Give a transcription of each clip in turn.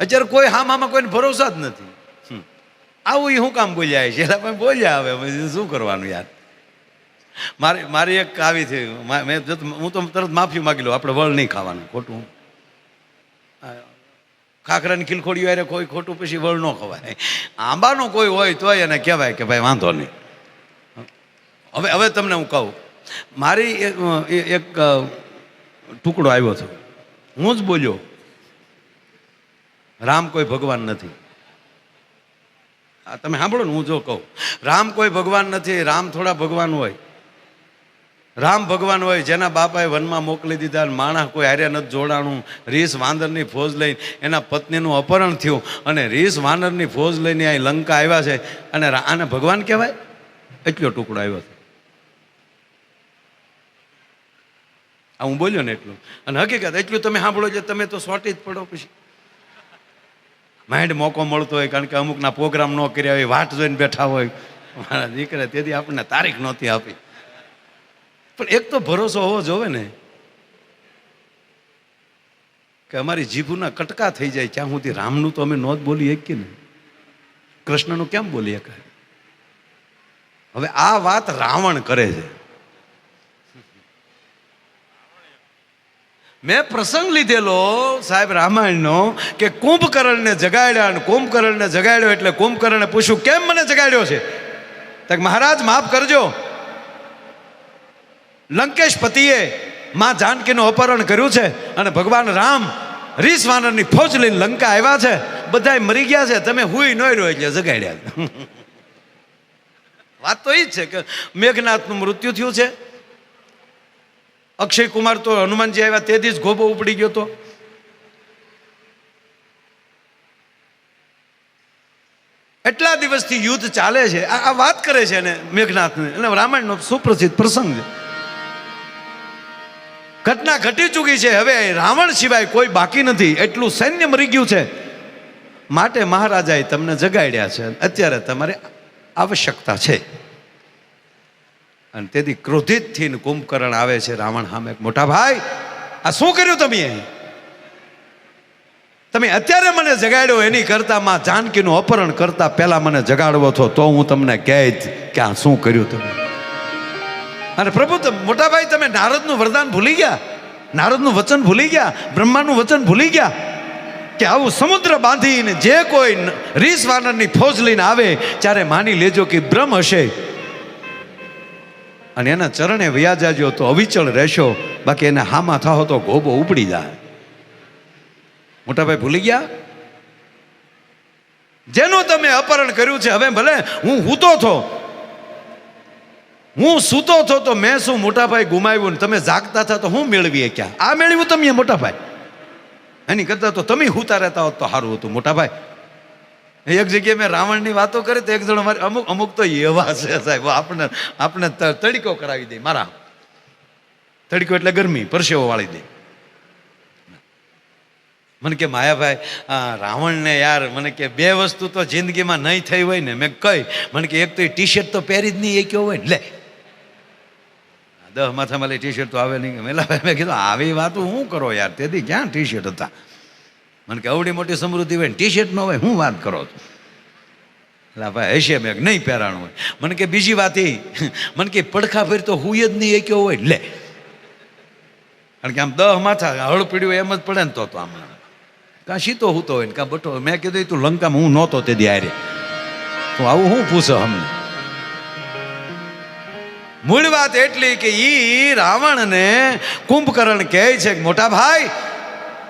અત્યારે કોઈ હા મામાં કોઈને ભરોસા જ નથી. આવું એ હું કામ બોલ્યા છે? એટલે પણ બોલ્યા હવે. શું કરવાનું યાર? મારી મારી એક આવી થઈ મા- હું તો તરત માફી માગી લઉં. આપણે વળ નહીં ખાવાનું, ખોટું. ખાખરાની ખીલખોડી હોય કોઈ ખોટું પછી વળ ન ખવાય. આંબાનો કોઈ હોય તોય એને કહેવાય કે ભાઈ વાંધો નહીં. હવે હવે તમને હું કહું. મારી એક ટુકડો આવ્યો હતો. હું જ બોલ્યો. રામ કોઈ ભગવાન નથી. આ તમે સાંભળો ને, હું જો કહું. રામ કોઈ ભગવાન નથી, રામ થોડા ભગવાન હોય. રામ ભગવાન હોય, જેના બાપાએ વનમાં મોકલી દીધા માણસ કોઈ હારે નથી જોડાણું. રીસ વાંદરની ફોજ લઈને એના પત્નીનું અપહરણ થયું અને રીસ વાંદરની ફોજ લઈને અહીં લંકા આવ્યા છે. અને આને ભગવાન કહેવાય? એટલો ટુકડો આવ્યો છે. આ હું બોલ્યો ને એટલું. અને હકીકત, એટલું તમે સાંભળો છો તમે તો સોટી જ પડો પછી. માઇન્ડ મોકો મળતો હોય કારણ કે અમુકના પ્રોગ્રામ ન કર્યા હોય, વાટ જોઈને બેઠા હોય. મારા દીકરા તેથી આપણને તારીખ નહોતી આપી. પણ એક તો ભરોસો હોવો જોવે ને કે અમારી જીભુના કટકા થઈ જાય ત્યાં સુધી રામનું તો અમે નોંધ બોલી શકીએ ને. કૃષ્ણનું કેમ બોલી શકાય? હવે આ વાત રાવણ કરે છે. મેં પ્રસંગ લીધેલો, સાહેબ રામાયણનો, કે કુંભકર્ણને જગાડ્યા અને કુંભકર્ણને જગાડ્યો એટલે કુંભકર્ણને પૂછ્યું, કેમ મને જગાડ્યો છે? તો મહારાજ, માફ કરજો. લંકેશ પતિએ માં જાનકીનું અપહરણ કર્યું છે અને ભગવાન રામ રીસ વાનરની ફોજ લઈને લંકા આવ્યા છે. બધાય મરી ગયા છે. તમે હુઈ ન એટલે જગાડ્યા વાત તો એ જ છે કે મેઘનાથનું મૃત્યુ થયું છે. અક્ષય કુમાર તો હનુમાનજી આવ્યા તે દિવસ ગોબો ઉપડી ગયો તો. એટલા દિવસથી યુદ્ધ ચાલે છે. આ વાત કરે છે ને મેઘનાથને. અને રામાયણનો સુપ્રસિદ્ધ પ્રસંગ છે. ઘટના ઘટી ચૂકી છે. હવે રાવણ સિવાય કોઈ બાકી નથી. એટલું સૈન્ય મરી ગયું છે. માટે મહારાજાએ તમને જગાડ્યા છે. અત્યારે તમારે આવશ્યકતા છે. અને તેથી ક્રોધિત થઈને કુંભકર્ણ આવે છે રાવણ સામે મોટા ભાઈ, આ શું કર્યું તમે તમે અત્યારે મને જગાડ્યો, એની કરતા માં જાનકીનું અપહરણ કરતા પહેલા મને જગાડવો છો, તો હું તમને કહેત કે આ શું કર્યું તમે? અને પ્રભુ મોટાભાઈ મોટા ભાઈ, તમે નારદનું વરદાન ભૂલી ગયા? નારદનું વચન ભૂલી ગયા? બ્રહ્માનું વચન ભૂલી ગયા? કે આવું સમુદ્ર બાંધીને જે કોઈ રીસ વાનરની ફોજ લઈને આવે, ત્યારે માની લેજો કે બ્રહ્મ હશે. અને એના ચરણે વ્યા તો અવિચળ રહેશો. બાકી એને હામાં થાઓ તો ગોબો ઉપડી જાય. મોટાભાઈ ભૂલી ગયા? જેનું તમે અપહરણ કર્યું છે, હવે ભલે હું હૂતો થો. હું સૂતો થો તો મેં શું મોટાભાઈ ગુમાવ્યું ને તમે જાગતા થા તો હું મેળવીએ ક્યાં? આ મેળવ્યું તમે મોટાભાઈ. એની કરતા તો તમે હૂતા રહેતા હોત તો સારું હતું મોટાભાઈ. એક જગ્યાએ મેં રાવણની વાતો કરી તો એક જણ મારે, અમુક અમુક તો એવા છે સાહેબ આપણે આપણે તડકો કરાવી દે, મારા તડકો એટલે ગરમી, પરસેવો વાળી દે. મને કે, માયાભાઈ રાવણને યાર, મને કે બે વસ્તુ તો જિંદગીમાં નહીં થઈ હોય ને. મેં કહી, મને કે, એક તો એ ટી શર્ટ તો પહેરી જ નહીં, એ કેવો હોય ને, લે. દહ માથામાં ટી શર્ટ તો આવે નહીં. મેલા મેં કીધું, આવી વાત હું કરો યાર, તેથી ક્યાં ટી શર્ટ હતા? મને કે અવડી મોટી સમૃદ્ધિ હોય ટી શર્ટ ન હોય, હું વાત કરો છો? એટલે ભાઈ, હશે મેં નહીં પહેરાણું હોય. મને કે બીજી વાત એ, મને કે પડખા ફેર તો હુંય જ નહીં એ કેવો હોય. લે. કારણ કે આમ દહ માથા, હળ પીડ્યું એમ જ પડે ને તો તો આમ. કાં સીતો હૂતો હોય ને, કાં બટો મેં કીધું તું લંકામાં હું નહોતો તે દી હારે. તો આવું હું પૂછો અમને મૂળ વાત એટલી કે ઈ રાવણને કુંભકર્ણ કહે છે મોટા ભાઈ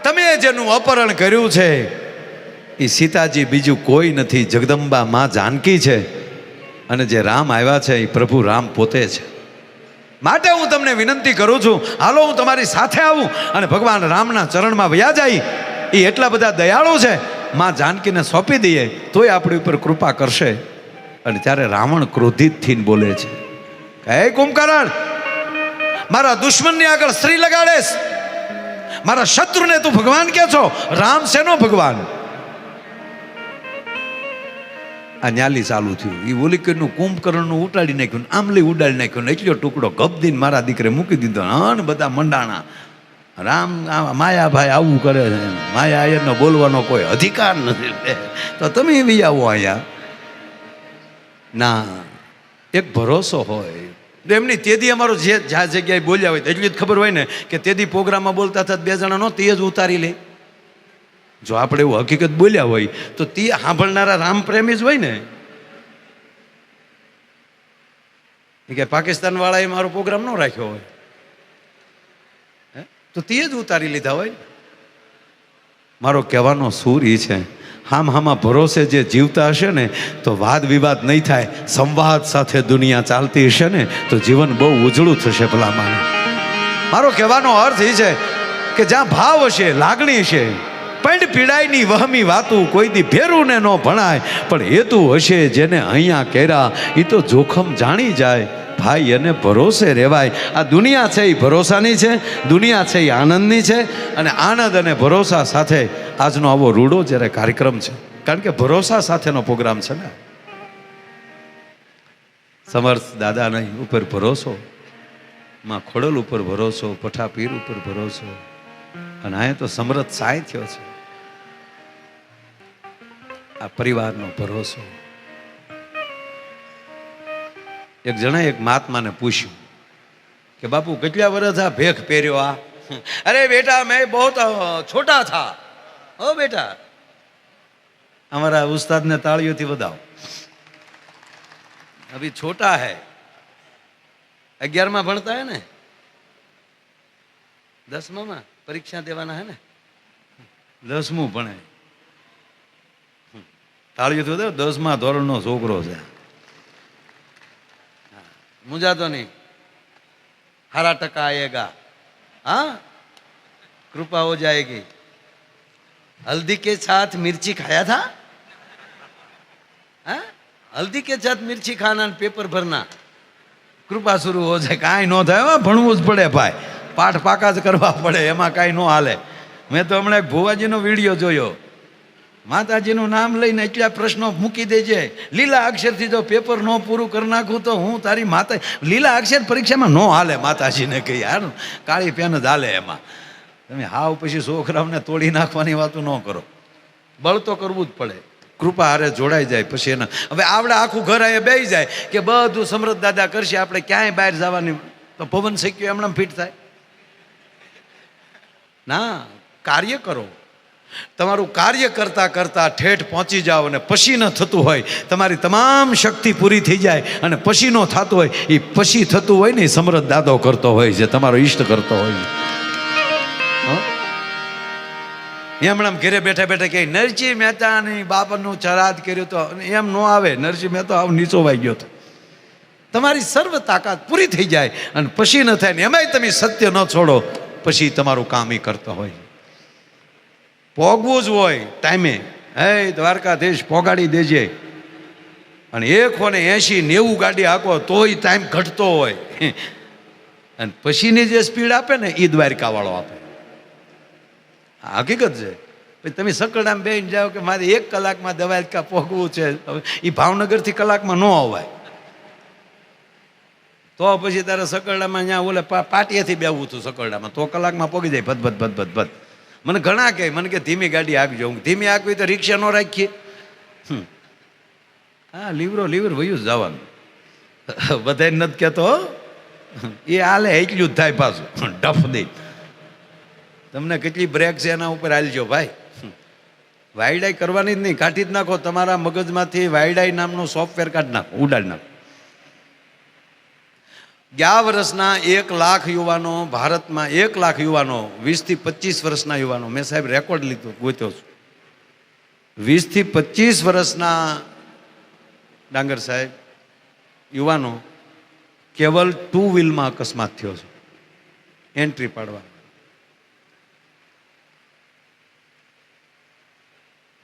તમે જેનું અપહરણ કર્યું છે, એ સીતાજી બીજું કોઈ નથી. જગદંબા માં જાનકી છે અને જે રામ આવ્યા છે, એ પ્રભુ રામ પોતે છે. માટે હું તમને વિનંતી કરું છું, હાલો હું તમારી સાથે આવું અને ભગવાન રામના ચરણમાં વયા જાય. એ એટલા બધા દયાળુ છે, માં જાનકીને સોંપી દઈએ, તોય આપણી ઉપર કૃપા કરશે. અને ત્યારે રાવણ ક્રોધિત થઈને બોલે છે, હે કુંભકરણ, મારા દુશ્મનની આગળ સ્ત્રી લગાડેશ. મારા શત્રુને તું ભગવાન કે છો? રામ શેનો ભગવાન? આ ન્યાલી ચાલુ થયું. એ ઓલિકરનું કુંભકર્ણનું ઉટાડી નાખ્યું આમલી ઉડાડી નાખ્યું ને એટલો ટુકડો ગબદીને મારા દીકરે મૂકી દીધો. અન બધા મંડાણા. રામ માયાભાઈ આવું કરે છે માયા આયરનો બોલવાનો કોઈ અધિકાર નથી તો તમે બી આવો અહીંયા. ના, એક ભરોસો હોય. એમની તેદી અમારો જે જ્યાં જગ્યાએ બોલ્યા હોય એટલી જ ખબર હોય ને કે તેદી પ્રોગ્રામમાં બોલતા હતા, બે જણા નો તે જ ઉતારી લે. જો આપણે એવું હકીકત બોલ્યા હોય, તો તે સાંભળનારા રામ પ્રેમી જ હોય ને. કે પાકિસ્તાન વાળાએ મારો પ્રોગ્રામ ન રાખ્યો હોય? તો તે જ ઉતારી લીધા હોય. મારો કહેવાનો સૂર એ છે. હામ હામાં ભરોસે જે જીવતા હશે ને, તો વાદ વિવાદ નહીં થાય, સંવાદ સાથે દુનિયા ચાલતી હશે ને, તો જીવન બહુ ઉજળું થશે ભલા મારો કહેવાનો અર્થ એ છે કે જ્યાં ભાવ હશે, લાગણી હશે પંડ પીડાયની વહમી વાતું કોઈ દી ભેરું ને ન ભણાય, પણ હેતુ હશે જેને અહીંયા કર્યા એ તો જોખમ જાણી જાય, ભાઈ એને ભરોસે રહેવાય. આ દુનિયા છે એ ભરોસાની છે, દુનિયા છે એ આનંદની છે, અને આનંદ અને ભરોસા સાથે આજનો આવો રૂડો જ્યારે કાર્યક્રમ છે, કારણ કે ભરોસા સાથેનો પ્રોગ્રામ છે ને. સમર્થ દાદા નહીં, ઉપર ભરોસો. માં ખોડલ ઉપર ભરોસો પીર ઉપર ભરોસો. અને અહીંયા તો સમરથ સાય થયો છે. આ પરિવારનો ભરોસો. એક જણા એક મહાત્માને પૂછ્યું કે, બાપુ, કેટલા વર્ષ આ ભેખ પહેર્યો આ? અરે બેટા, મેં બહુ છોટા થા. હો બેટા. અમારા ઉસ્તાદ ઉસ્તાદને તાળીઓથી વધાવો. અભી છોટા હૈ. અગિયારમાં ભણતા હે ને? દસમામાં પરીક્ષા દેવાના હે ને? દસમું ભણે. તાળીઓથી વધાવ દસમા ધોરણ નો છોકરો છે. મુંજાતો નહીં. હારા ટકા આયેગા. હા? કૃપા હો જાયેગી. हल्दी के साथ मिर्ची खाया था हाँ हल्दी के साथ मिर्ची खाना અને પેપર ભરના કૃપા શરૂ હો જાય કાંઈ ન થાય હો, ભણવું જ પડે ભાઈ પાઠ પાકા જ કરવા પડે એમાં કાંઈ ન હાલે મેં તો હમણાં એક ભુવાજીનો વિડીયો જોયો માતાજીનું નામ લઈને એટલા પ્રશ્નો મૂકી દેજે લીલા અક્ષરથી જો પેપર ન પૂરું કરી નાખું તો હું તારી માતા લીલા અક્ષર પરીક્ષામાં ન હાલે માતાજીને કહી યાર કાળી પેન જ હાલે એમાં તમે હાવ પછી છોકરાઓને તોડી નાખવાની વાતો ન કરો. બળ તો કરવું જ પડે. કૃપા હારે જોડાઈ જાય પછી એના હવે આવડે આખું ઘર અહીંયા બે જાય કે બધું સમૃદ્ધ દાદા કરશે આપણે ક્યાંય બહાર જવાની તો પવન શેક્યો એમણે ફિટ થાય. ના કાર્ય કરો. તમારું કાર્ય કરતા કરતા ઠેઠ પહોંચી જાઓ અને પછી ન થતું હોય તમારી તમામ શક્તિ પૂરી થઈ જાય અને પછી ન થતું હોય એ પછી થતું હોય ને એ સમૃદ્ધ દાદો કરતો હોય છે તમારો ઈષ્ટ કરતો હોય છે. આમ ઘરે બેઠા બેઠા કે નરસિંહ મહેતાની બાપનું ચરાદ કર્યું તો એમ ન આવે. નરસિંહ મહેતા આવ નીચો વાઈ ગયો હતો તમારી સર્વ તાકાત પૂરી થઈ જાય અને પછી ન થાય ને એમાંય તમે સત્ય ન છોડો, પછી તમારું કામ એ કરતો હોય. પોગવું જ હોય ટાઈમે. હે, દ્વારકાધીશ, પોગાડી દેજે. અને એક ને એંશી નેવું ગાડી હાંકો, તોય ટાઈમ ઘટતો હોય. અને પછીની જે સ્પીડ આપે ને એ દ્વારકાવાળો આપે. હકીકત છે. પછી તમે સકડામાં બેહીને જાઓ કે મારે એક કલાકમાં દવાઈ પહોંચવું છે. એ ભાવનગરથી કલાકમાં ન અવાય. તો પછી તારે સકરડામાં ત્યાં ઓલે પાટિયાથી બેવું હતું સકરડામાં. તો કલાકમાં પોગી જાય. ભદ ભદ ભદ ભદ ભદ. મને ઘણા કહે, મને કે ધીમી ગાડી હાંકજો હું ધીમી હાંકવી તો રિક્ષા ન રાખીએ. હા, લીવરો, લીવર વયું જવાનું. બધાય નથી કહેતો. એ હાલે એટલું જ થાય પાછું. ડફ દે. તમને કેટલી બ્રેક છે એના ઉપર હાલજો, ભાઈ. વાયડાઈ કરવાની જ નહીં, કાઢી જ નાખો. તમારા મગજમાંથી વાયડાઈ નામનું સોફ્ટવેર કાઢી નાખો, ઉડાડી નાખો. ગયા વર્ષના એક લાખ યુવાનો, ભારતમાં એક લાખ યુવાનો, વીસથી પચીસ વર્ષના યુવાનો, મેં સાહેબ રેકોર્ડ લીધો, ગોત્યો છું. વીસથી પચીસ વર્ષના ડાંગર સાહેબ, યુવાનો, કેવલ ટુ વ્હીલમાં અકસ્માત થયો છે. એન્ટ્રી પાડવા.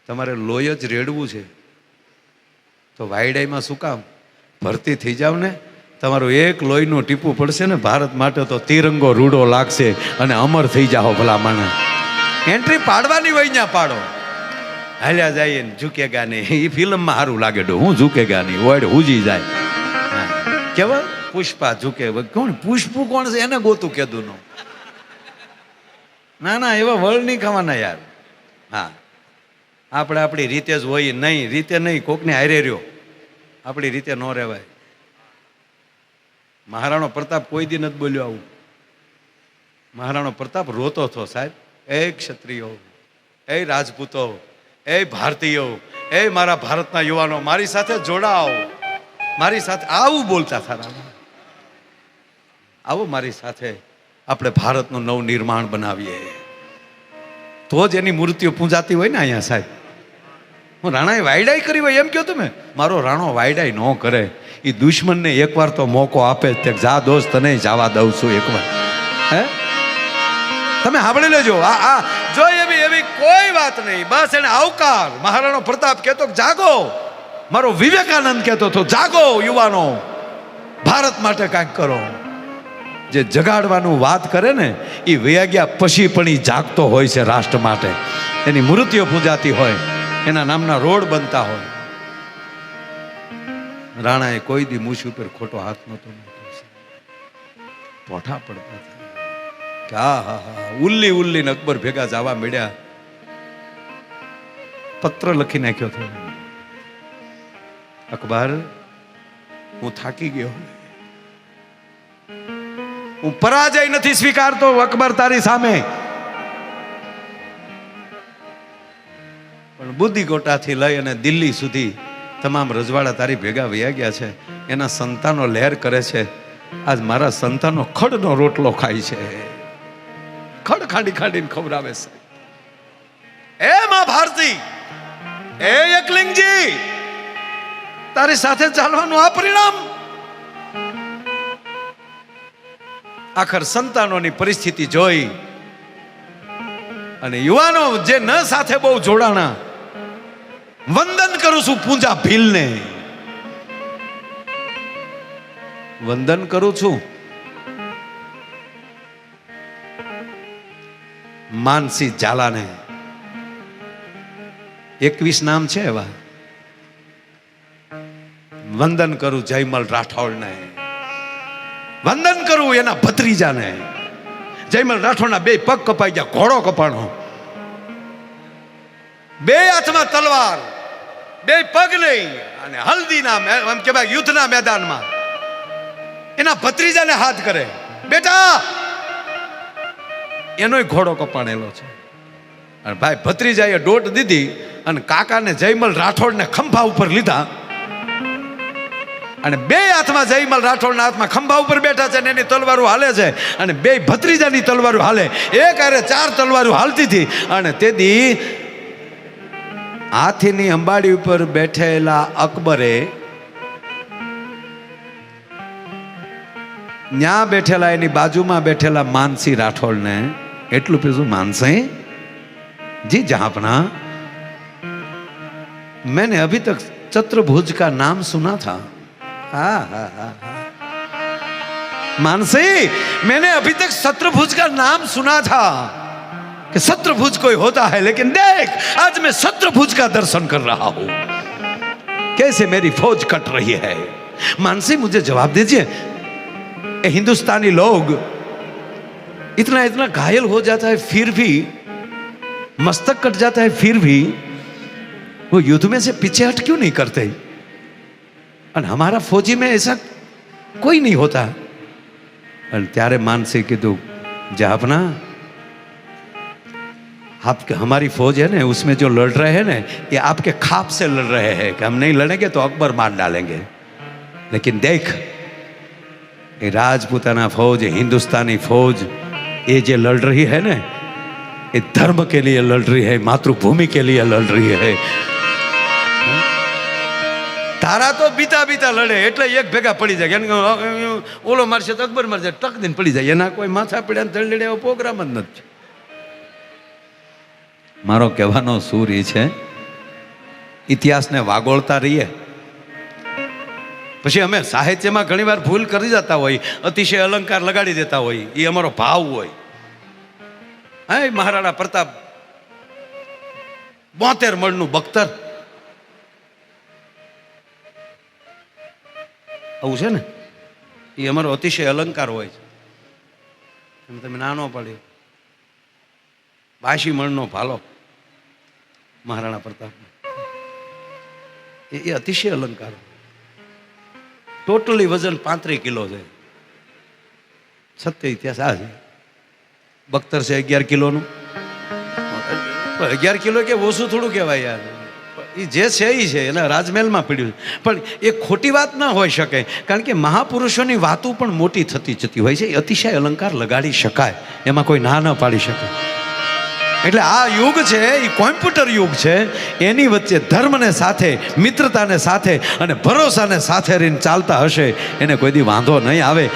તમારે લોહી જ રેડવું છે. તો વાયડાઈમાં શું કામ? ભરતી થઈ જાવ ને, તમારું એક લોહીનું ટીપું પડશે ને, ભારત માટે તો તિરંગો રૂડો લાગશે અને અમર થઈ જાઓ ભલા માણે એન્ટ્રી પાડવાની હોય ત્યાં પાડો. હાલ્યા જાય ને, ઝૂકેગા નહીં એ ફિલ્મમાં સારું લાગે ડો, હું ઝૂકેગા નહીં ઓડ હુજી જાય. કેવા? પુષ્પા ઝૂકે કોણ? પુષ્પુ કોણ છે? એને ગોતું નું. ના ના, એવા વળ નહીં ખાવાના યાર. હા. આપણે આપણી રીતે જ હોય નહીં, રીતે નહીં, કોકને હારે રહ્યો. આપણી રીતે ન રહેવાય. મહારાણો પ્રતાપ કોઈ દી નથી બોલ્યો આવું. મહારાણો પ્રતાપ રોતો હતો સાહેબ. એ ક્ષત્રિયો, એ રાજપૂતો, એ ભારતીયો, એ મારા ભારતના યુવાનો, મારી સાથે જોડાઓ. મારી સાથે આવું બોલતા સારા આવો મારી સાથે આપણે ભારતનું નવું નિર્માણ બનાવીએ. તો જ એની મૂર્તિઓ પૂજાતી હોય ને અહીંયા સાહેબ. હું રાણાએ વાયડાઈ કરી હોય એમ કહો તમે. મારો રાણો વાયડાઈ ન કરે. એ દુશ્મનને એકવાર તો મોકો આપે તે જા દોસ્ત, તને જવા દઉં છું એકવાર. હે? તમે સાંભળી લેજો. આ આ, જો એવી એવી કોઈ વાત નહીં. બસ એને આવકાર. મહારાણો પ્રતાપ કહેતો જાગો. મારો વિવેકાનંદ કહેતો હતો, જાગો યુવાનો. ભારત માટે કાંઈક કરો. જે જગાડવાનું વાત કરે ને એ વૈયા પછી પણ એ જાગતો હોય છે રાષ્ટ્ર માટે. એની મૃત્યુ પૂજાતી હોય. એના નામના રોડ બનતા હોય. રાણાએ કોઈ દી મૂછી ઉપર ખોટો હાથ નહોતો પોઠા પડતા કે આ હા હા ઉલ્લી ઉલ્લી અકબર ભેગા જવા મળ્યા પત્ર લખી નાખ્યો હતો. અકબર, હું થાકી ગયો. હું પરાજય નથી સ્વીકારતો, અકબર તારી સામે. પણ બુદ્ધિ ગોટાથી લઈ અને દિલ્હી સુધી તમામ રજવાડા તારી ભેગા વયા ગયા છે. એના સંતાનો લહેર કરે છે. આજ મારા સંતાનો ખડનો રોટલો ખાય છે. ખડ ખાંડી ખાંડીને ખવડાવે છે. એ માં ભારતી, એ એકલિંગજી, તારી સાથે ચાલવાનું આ પરિણામ? આખર સંતાનોની પરિસ્થિતિ જોઈ અને યુવાનો જે ન સાથે બહુ જોડાણા વંદન કરું છું પૂંજા ભીલને. વંદન કરું છું. માનસી ઝાલાને. એકવીસ નામ છે એવા. વંદન કરું જયમલ રાઠોડને. વંદન કરું એના ભત્રીજાને. જયમલ રાઠોડના બે પગ કપાઈ ગયા, ઘોડો કપાણો. બે હાથમાં તલવાર. બે પગ નહીં અને હલ્દીના એમ કહેવાય યુદ્ધના મેદાનમાં. એના ભત્રીજાને હાથ કરે. બેટા! એનોય ઘોડો કપાણેલો છે. અને ભાઈ ભત્રીજાએ દોટ દીધી અને કાકાને જયમલ રાઠોડને ખંભા ઉપર લીધા. અને બે હાથમાં જયમલ રાઠોડના હાથમાં ખંભા ઉપર બેઠા છે અને એની તલવારો હાલે છે. અને બે ભત્રીજાની તલવારો હાલે. એક અરે ચાર તલવારો હાલતી હતી. અને તેથી હાથીની અંબાડી ઉપર બેઠેલા અકબરે ન્યા બેઠેલા એની બાજુમાં બેઠેલા માનસી રાઠોડને એટલું પીધું માનસી जी जहापना मैंने अभी तक चतुर्भुज का नाम सुना था हाँ हाँ हाँ मानसी मैंने अभी तक शत्रुभुज का नाम सुना था कि शत्रुभुज कोई होता है लेकिन देख आज मैं शत्रुभुज का दर्शन कर रहा हूं कैसे मेरी फौज कट रही है मानसी मुझे जवाब दीजिए ये हिंदुस्तानी लोग इतना इतना घायल हो जाता है फिर भी मस्तक कट जाता है फिर भी वो युद्ध में से पीछे हट क्यों नहीं करते और हमारा फौजी में ऐसा कोई नहीं होता और त्यारे मानसी કીધું જાપના आपके हमारी फौज है ना उसमें जो लड़ रहे हैं ना ये आपके खाप से लड़ रहे हैं कि हम नहीं लड़ेंगे तो अकबर मार डालेंगे लेकिन देख ये राजपूताना फौज ये हिंदुस्तानी फौज ये जो लड़ रही है ना ये धर्म के लिए लड़ रही है मातृभूमि के लिए लड़ रही है તારા તો બીતા બીતા લડે એટલે એક ભેગા પડી જાય એને કહું, ઓલો મારશે તો અકબર મારશે ટક દઈને પડી જાય એના કોઈ માથા પીડ્યા તળ લડે એવો પ્રોગ્રામ જ નથી મારો કહેવાનો સૂર એ છે, ઇતિહાસને વાગોળતા રહીએ. પછી અમે સાહિત્યમાં ઘણીવાર ભૂલ કરી જતા હોય, અતિશય અલંકાર લગાડી દેતા હોય, એ અમારો ભાવ હોય. હા મહારાણા પ્રતાપ બોતેર મણનું બખ્તર. આવું છે ને? એ અમારો અતિશય અલંકાર હોય છે. તમે નાનો પડ્યો બાશી મણનો ભાલો. મહારાણા પ્રતાપ. એ અતિશય અલંકાર. ટોટલી વજન પાંત્રીસ કિલો છે. સત્ય ઇતિહાસ આ છે. બખ્તર છે અગિયાર કિલોનું. અગિયાર કિલો કે ઓછું થોડું કહેવાય યાર. એ જે છે એ છે, એને રાજમહેલમાં પીડ્યું પણ એ ખોટી વાત ના હોઈ શકે, કારણ કે મહાપુરુષોની વાતો પણ મોટી થતી જતી હોય છે. એ અતિશય અલંકાર લગાડી શકાય. એમાં કોઈ ના ન પાડી શકે. એટલે આ યુગ છે એ કોમ્પ્યુટર યુગ છે, એની વચ્ચે ધર્મને સાથે, મિત્રતાને સાથે અને ભરોસાને સાથે રહીને ચાલતા હશે, એને કોઈ દી વાંધો નહીં આવે.